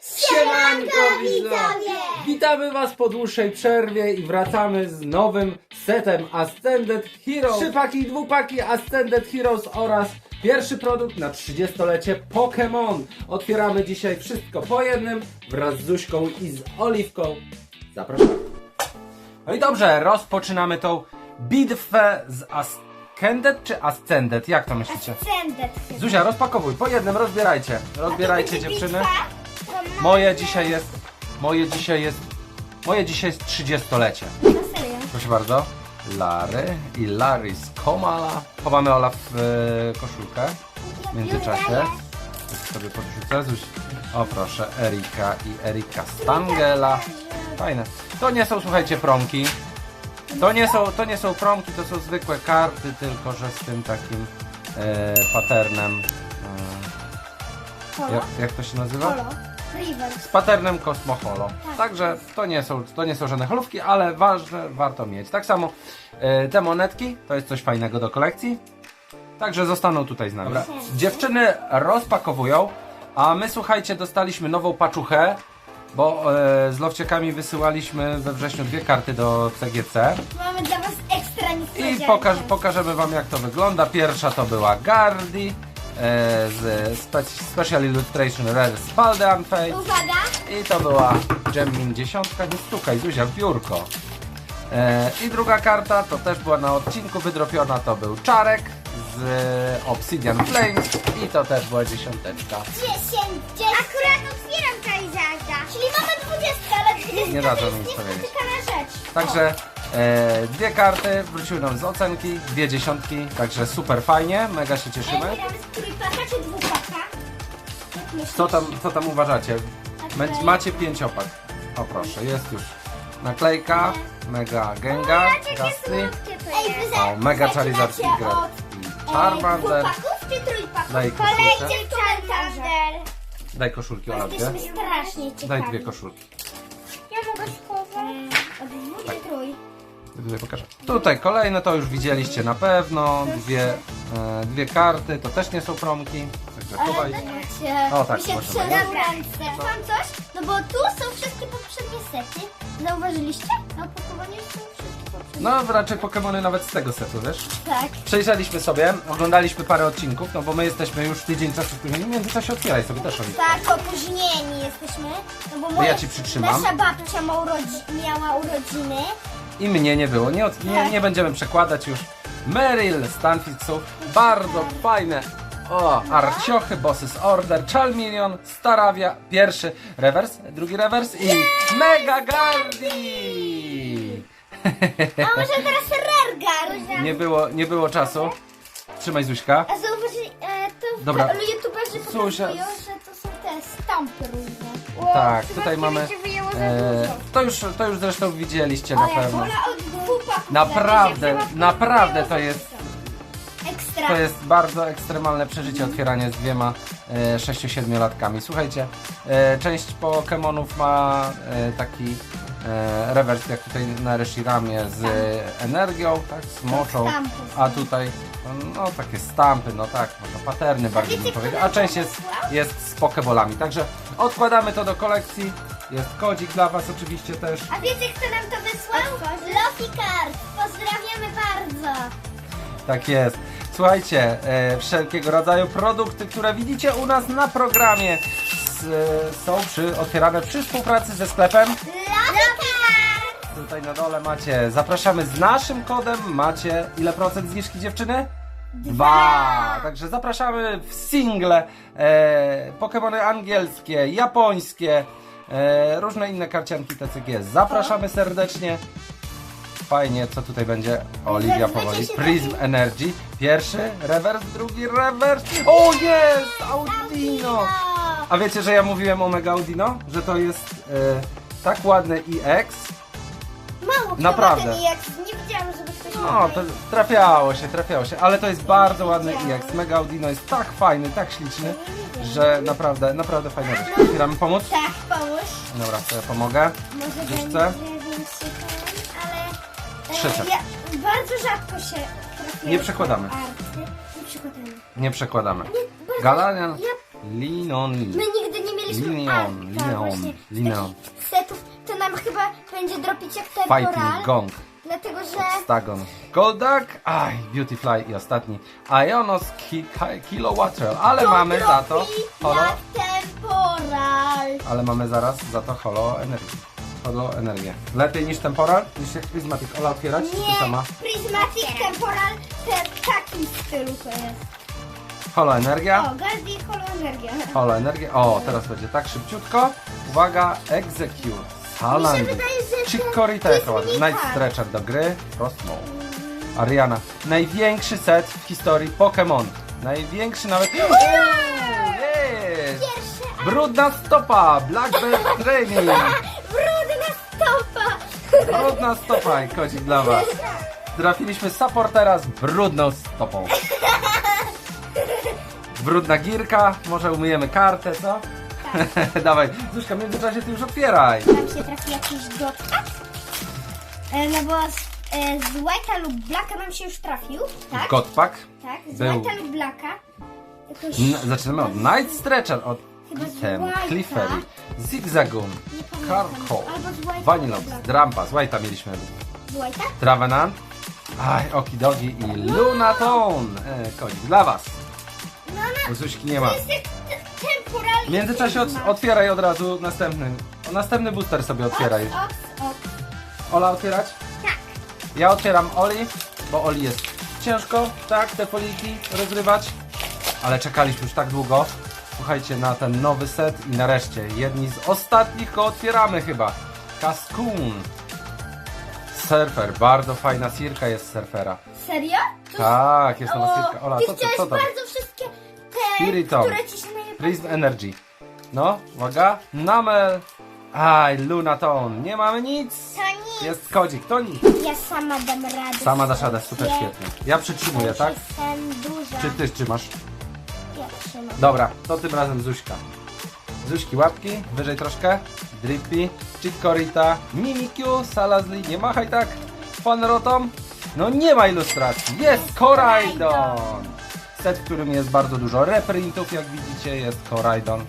Siemanko widzowie! Witamy Was po dłuższej przerwie i wracamy z nowym setem Ascended Heroes. Trzy paki i dwupaki Ascended Heroes oraz pierwszy produkt na 30-lecie Pokémon. Otwieramy dzisiaj wszystko po jednym wraz z Zuśką i z Oliwką. Zapraszamy. No i dobrze, rozpoczynamy tą bitwę z Ascended czy Ascended? Jak to myślicie? Ascended. Zuzia, rozpakowuj, po jednym rozbierajcie. Rozbierajcie dziewczyny. bitwa? Moje dzisiaj jest. Moje dzisiaj jest. Moje dzisiaj jest 30-lecie. Na serio? Proszę bardzo. Lary i Larry z Komala. Chowamy Ola w e, koszulkę w międzyczasie. Sobie podrzucę. O proszę, Erika i Erika Stangela. Fajne. To nie są, słuchajcie, promki. To nie są, to nie są promki, to są zwykłe karty, tylko że z tym takim e, patternem. E, jak, jak to się nazywa? River. z paternem Cosmo Holo. Tak. Także to nie, są, to nie są żadne holówki, ale ważne, warto mieć. Tak samo e, te monetki, to jest coś fajnego do kolekcji. Także zostaną tutaj z nami. Dobra. Dziewczyny rozpakowują, a my słuchajcie, dostaliśmy nową paczuchę, bo e, z lowciekami wysyłaliśmy we wrześniu dwie karty do CGC. Mamy dla was ekstra I niespodziankę. pokaż, pokażemy wam jak to wygląda. Pierwsza to była Gardi e, z Spe Special Illustration Rare Spaldean Fate. Uwaga! I to była Gemmin dziesiątka, nie stukaj Zuzia w biurko. E, I druga karta, to też była na odcinku wydropiona, to był Czarek z e, Obsidian Flames i to też była dziesiąteczka. 10, 10. Akurat otwieram Kajzarza. Czyli mamy 20, ale 20 Nie to jest niespotykana rzecz. Także e, dwie karty wróciły nam z ocenki, dwie dziesiątki, także super fajnie, mega się cieszymy. Co tam, co tam uważacie? Macie pięciopak. O proszę, jest już naklejka, mega. Ej, wy za- O, Mega zaczynacie Charizard Tigre od, i e, Charmander. Dwupaków czy trójpaków? Daj koszulkę. Kolejny Charmander. Daj koszulki Ola, dwie. Jesteśmy strasznie ciekawi. Daj dwie koszulki. Ja mogę schować. Od dwóch Tak. czy trój? Tutaj pokażę. Tutaj kolejne to już widzieliście na pewno. Dwie, e, dwie karty, to też nie są promki. Chowaj. macie. O, tak, Mi się trzyma ręce. Mam coś? No bo tu są wszystkie poprzednie sety. Zauważyliście? Na opakowaniu są wszystkie poprzednie. No raczej Pokémony nawet z tego setu, wiesz? Tak. Przejrzeliśmy sobie, oglądaliśmy parę odcinków, no bo my jesteśmy już tydzień czasu spóźnieni. W międzyczasie otwieraj sobie też Oliwka. Tak, opóźnieni jesteśmy. No bo ja moja, ci przytrzymam. Nasza babcia ma urodzi- miała urodziny. I mnie nie było. Nie, od, nie, Tak. nie będziemy przekładać już. Meryl, Stanfield są bardzo fajne. O, Arciochy, Bosses Order, Chalminion, Staravia, pierwszy rewers, drugi rewers i Mega Gardi! A może teraz Rergar? Nie było, nie było czasu. Trzymaj Zuśka. A zauważyli, e, to Dobra. Youtuberzy pokazują, że to są te stampy różne. O, Tak, tutaj mamy. kiedyś się wyjęło za E, dużo. to, już, to już zresztą widzieliście na Ale pewno. wola od dwóch paków Naprawdę, naprawdę to jest Ekstra. To jest bardzo ekstremalne przeżycie otwieranie z dwiema e, 6-7 latkami. Słuchajcie, e, część Pokémonów ma e, taki e, rewers jak tutaj na Reshiramie z e, energią, tak, z moczą, a tutaj no takie stampy, no tak, może paterny bardziej bym wiecie, powiedział, kto a część jest, wysłał? jest z Pokebolami. Także odkładamy to do kolekcji. Jest kodzik dla Was oczywiście też. A wiecie kto nam to wysłał? Lofi Card. Pozdrawiamy bardzo. Tak jest. Słuchajcie, e, wszelkiego rodzaju produkty, które widzicie u nas na programie s, e, są przy, otwierane przy współpracy ze sklepem. Tutaj na dole macie, zapraszamy z naszym kodem, macie ile procent zniżki dziewczyny? Dwa! Także zapraszamy w single, e, Pokemony angielskie, japońskie, e, różne inne karcianki TCG. Zapraszamy serdecznie. Fajnie, co tutaj będzie? Zaznacie powoli. Prism Energy. Pierwszy, rewers, drugi rewers. O jest! Audino! A wiecie, że ja mówiłem o Mega Audino? Że to jest e, tak ładny EX. Mało Naprawdę. ten jak nie widziałam, żeby ktoś No, to trafiało się, trafiało się, ale to jest bardzo ładny EX. Mega Audino jest tak fajny, tak śliczny, że naprawdę, naprawdę fajna rzecz. Otwieramy pomóc? Tak, pomóż. Dobra, to ja pomogę. Może Już będzie Trzecia. Ja, bardzo rzadko się Nie przekładamy. arty. Nie przekładamy. Nie przekładamy. Nie, bardzo- Galarian, Ja, Linoni. my nigdy nie mieliśmy Linion, a, Linion, właśnie, z Linion. takich setów, to nam chyba będzie dropić jak Fighting temporal. Gong, Dlatego, że Stagon, Goldak, aj, Beautyfly i ostatni Ionos ki, ki, Kilowatt, ale to mamy za to dropi holo, jak temporal. ale mamy zaraz za to holo energię. Holo energię. Lepiej niż temporal? Niż jak Prismatic Ola otwierać? Czy Nie, sama? Prismatic Temporal te, w takim stylu to jest. Holo energia. O, gaz i holoenergia. Holo energię. O, teraz będzie tak szybciutko. Uwaga, execute. Salandry. wydaje, że Chick to- jest mini Night. Stretcher do gry. Frost Mode. Ariana. Największy set w historii Pokémon. Największy nawet... Jest! Pierwszy, Brudna stopa. Blackbird Training. brudna stopa. I kodzik dla was. Trafiliśmy supportera z brudną stopą. Brudna girka, może umyjemy kartę, co? Dawaj, Zuszka, w międzyczasie ty już otwieraj. Tam się trafi jakiś gotka. E, no bo z, e, z White'a lub Blacka nam się już trafił, tak? Godpack. tak, z był. White'a lub Blacka. Jakoś... N- zaczynamy od Night Stretcher, od Chyba z Item, White'a. Cliffery, pamiętam. Carco, Blacka. Drampa, z White'a mieliśmy. Z? Travenant, aj, Okidogi i Lunatone. E, kodzik dla was. No. U Zuśki nie ma. W międzyczasie od, otwieraj od razu następny. O, następny booster sobie otwieraj. Ola otwierać? Tak. Ja otwieram Oli, bo Oli jest ciężko, tak, te foliki rozrywać. Ale czekaliśmy już tak długo. Słuchajcie, na ten nowy set i nareszcie jedni z ostatnich go otwieramy chyba. Cascoon. Surfer, bardzo fajna sirka jest surfera. Serio? To Tak, jest nowa sirka. Ola, ty co, co, co tam? bardzo wszystkie te, które ci się najbardziej... Prism Energy. No, uwaga. Namel. Aj, Lunatone. Nie mamy nic. To nic. Jest kodzik, to nic. Ja sama dam radę. Sama dasz radę, super świetnie. Ja przytrzymuję, tak? Jestem duża. Czy ty trzymasz? Dobra, to tym razem Zuśka. Zuśki łapki, wyżej troszkę. Drippy, Chikorita, Mimikyu, Salazli, nie machaj tak. Pan Rotom. No nie ma ilustracji, jest Koraidon. Set, w którym jest bardzo dużo reprintów, jak widzicie, jest Koraidon.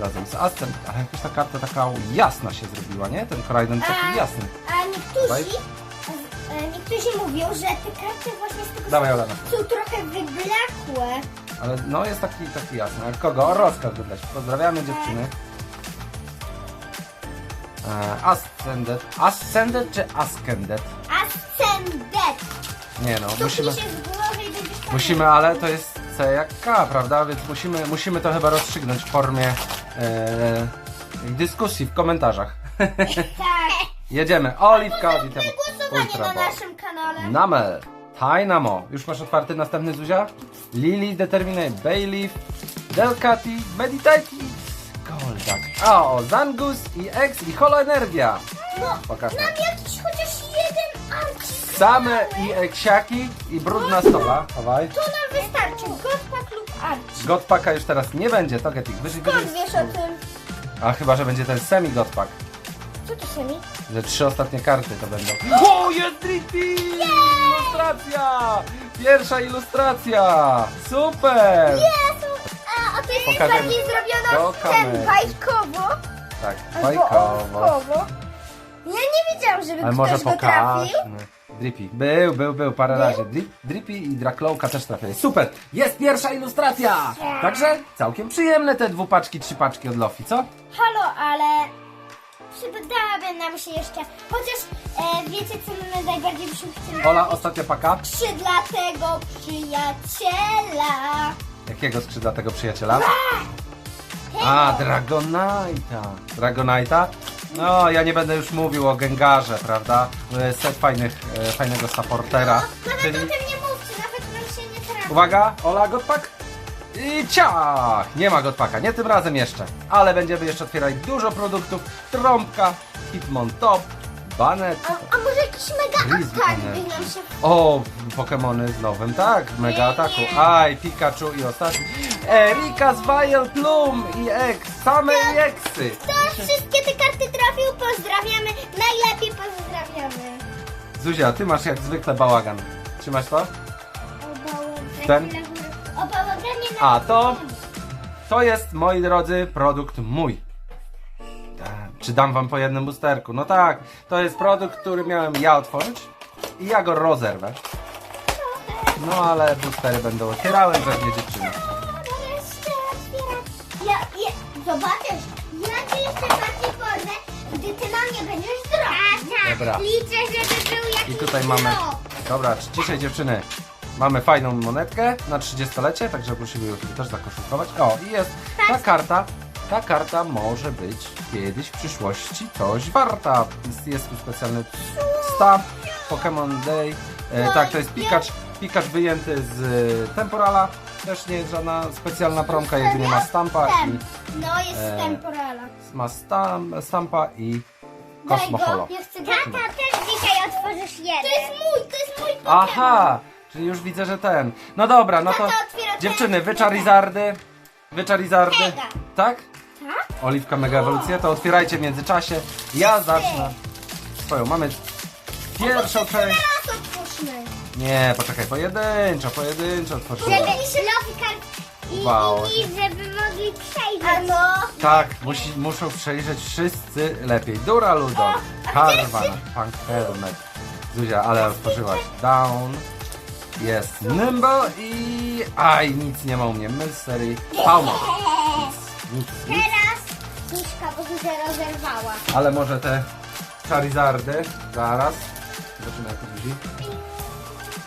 Razem z Ascent, ale jakoś ta karta taka jasna się zrobiła, nie? Ten Koraidon taki jasny. A niektórzy, e, niektórzy mówią, że te karty właśnie z tego Dawaj, Olena. są trochę wyblakłe. Ale no jest taki, taki jasny. Jak kogo? Rozkaz wydać. Pozdrawiamy dziewczyny. E, Ascended. Ascended czy Ascended? Ascendet. Nie no, musimy, i będziesz musimy, ale to jest C jak K, prawda? Więc musimy, musimy to chyba rozstrzygnąć w formie e, dyskusji w komentarzach. Tak. Jedziemy. Oliwka, witam. Głosowanie Ultra na Ball. naszym kanale. Namel, Dynamo. Już masz otwarty następny Zuzia? Lily, Determinate, Bayleaf, Delcati, Meditate i Goldak. A o, Zangus i X i Holo Energia. No, Pokaż nam. jakiś chociaż jeden arcik. Same i Eksiaki i brudna stopa. Chowaj. To nam wystarczy. Godpak lub arcik. Godpaka już teraz nie będzie, to Getik. Wyżej, Skąd wyżej. wiesz o tym? A chyba, że będzie ten semi Godpak. Co to semi? Że trzy ostatnie karty to będą. O, jest Drippy! Ilustracja! Pierwsza ilustracja! Super! Jezu! A, a to jest Pokażemy bardziej zrobione do kamery. ten bajkowo. Tak, albo bajkowo. ołówkowo. Ja nie wiedziałam, żeby Ale ktoś może go trafił. pokażmy. Drippy. Był, był, był parę Był? razy. Dri- Drippy i Draklowka też trafili. Super! Jest pierwsza ilustracja! Także całkiem przyjemne te dwupaczki, trzy paczki od Lofi, co? Halo, ale przydałaby nam się jeszcze. Chociaż e, wiecie, co my najbardziej byśmy chcieli? Ola, ostatnia paka. Skrzydlatego przyjaciela. Jakiego skrzydła tego przyjaciela? A, Dragonite'a. Dragonite'a? No, ja nie będę już mówił o Gengarze, prawda? E, Set fajnych, e, fajnego supportera. Nawet Czyli... o tym nie mówcie, nawet nam się nie trafi. Uwaga, Ola, Godpak. I ciach! Nie ma Godpaka, nie tym razem jeszcze. Ale będziemy jeszcze otwierać dużo produktów. Trąbka, Hitmon Top, Banet. A, a może jakiś mega Grizzly atak Energy. by nam się... O, Pokemony z nowym, tak, mega ataku. Aj, Pikachu i ostatni. Erika z Vial Plum i X, same Eksy. Kto wszystkie te karty trafił, pozdrawiamy. Najlepiej pozdrawiamy. Zuzia, ty masz jak zwykle bałagan. Trzymasz to? O Ten? Na górę. O bałaganie na A to? To jest, moi drodzy, produkt mój. Tak, Czy dam wam po jednym boosterku? No tak, to jest produkt, który miałem ja otworzyć i ja go rozerwę. No ale boostery będą otwierały pewnie dziewczyny. Jeszcze otwierać. Ja, ja, zobaczysz, ja ci jeszcze bardziej porwę, gdy ty na mnie będziesz drobić. Dobra. Liczę, żeby był jakiś I tutaj mamy. Dobra, ciszej dziewczyny. Mamy fajną monetkę na 30-lecie, także prosimy ją sobie też zakoszulkować. O, i jest ta karta. Ta karta może być kiedyś w przyszłości coś warta. Jest, jest tu specjalny stamp Pokémon Day. E, tak, to jest Pikachu, Pikachu wyjęty z Temporala. Też nie jest żadna specjalna promka, jedynie ma stampa i No, jest E, temporala. ma stam, stampa i Daj go, Holo. ja chcę go. Tata, też dzisiaj otworzysz jeden. To jest mój, to jest mój Pokémon. Aha! Czyli już widzę, że ten. No dobra, no to Tata otwiera ten. dziewczyny, wy Charizardy. Wy Charizardy. Mega. Tak? Tak? Oliwka Mega Ewolucja, to otwierajcie w międzyczasie. Ja zacznę swoją. Mamy pierwszą część. Teraz otwórzmy. Nie, poczekaj, pojedynczo, pojedynczo otworzymy. Żeby Lofikar i Wow. inni, żeby mogli przejść. A no. Tak, musi, muszą przejrzeć wszyscy lepiej. Dura Ludo, Harvan, Punk Helmet. Zuzia, ale otworzyłaś. Down. Jest Nimble i... Aj, nic nie ma u mnie. Mystery. Palmo. Nic, nic, nic. Teraz Miszka, bo Zuzia rozerwała. Ale może te Charizardy. Zaraz. Zobaczymy jak to Zuzi.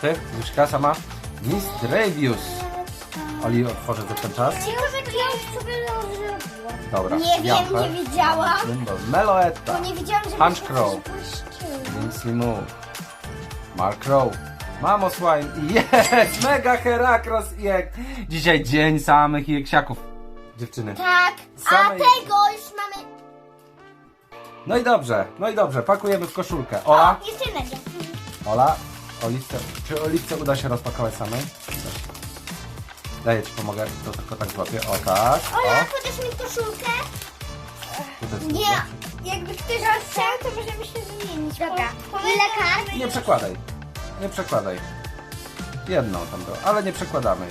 Ty, Zuzika sama. Miss Dravius. Oli, otworzę w ten czas. Ja już sobie rozerwała. Dobra. Nie wiem, Jumper. nie widziałam. Nimble. Meloetta. Bo nie widziałam, że Punch się Crow. coś błyszczyło. Mamo Swine i jest! Mega Herakros i jak Dzisiaj dzień samych jeksiaków. Dziewczyny. Tak, a Same tego już mamy... No i dobrze, no i dobrze, pakujemy w koszulkę. Ola, O, jeszcze mega. Ola, Oliwce, czy Oliwce uda się rozpakować samej? Daję ci, pomogę, to tylko tak złapię. O tak, Ola, o. podasz mi koszulkę? Tutaj jest Nie, jakby ktoś chciał, to możemy się zmienić. Dobra, ile kart? Nie przekładaj, nie przekładaj. Jedną tam było, ale nie przekładamy.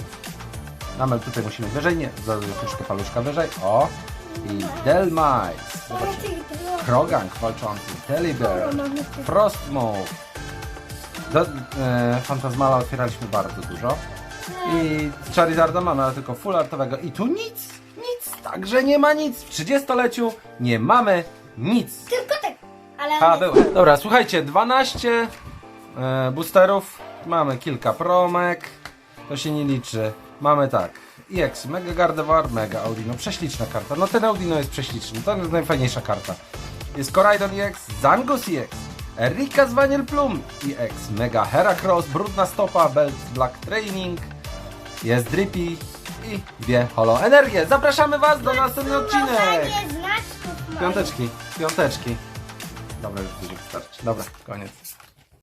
Namel tutaj musimy wyżej, nie, troszkę paluszka wyżej. O, i Delmice. Zobaczcie. Krogank walczący, Telebear, Frostmove. Do, e, Fantasmala otwieraliśmy bardzo dużo. I Charizarda mamy, ale tylko full artowego. I tu nic, nic, także nie ma nic. W 30-leciu nie mamy nic. Tylko tak, ale... A, był. Dobra, słuchajcie, 12 e, boosterów. Mamy kilka promek. To się nie liczy. Mamy tak. EX, Mega Gardevoir, Mega Audino. Prześliczna karta. No ten Audino jest prześliczny. To jest najfajniejsza karta. Jest Koraidon EX, Zangus EX, Erika z Vanille Plum EX, Mega Heracross, Brudna Stopa, Belt Black Training. Jest Drippy i dwie Holo Energie. Zapraszamy Was do następnego odcinek. Piąteczki, piąteczki. Dobra, już będzie wystarczy. Dobra, koniec.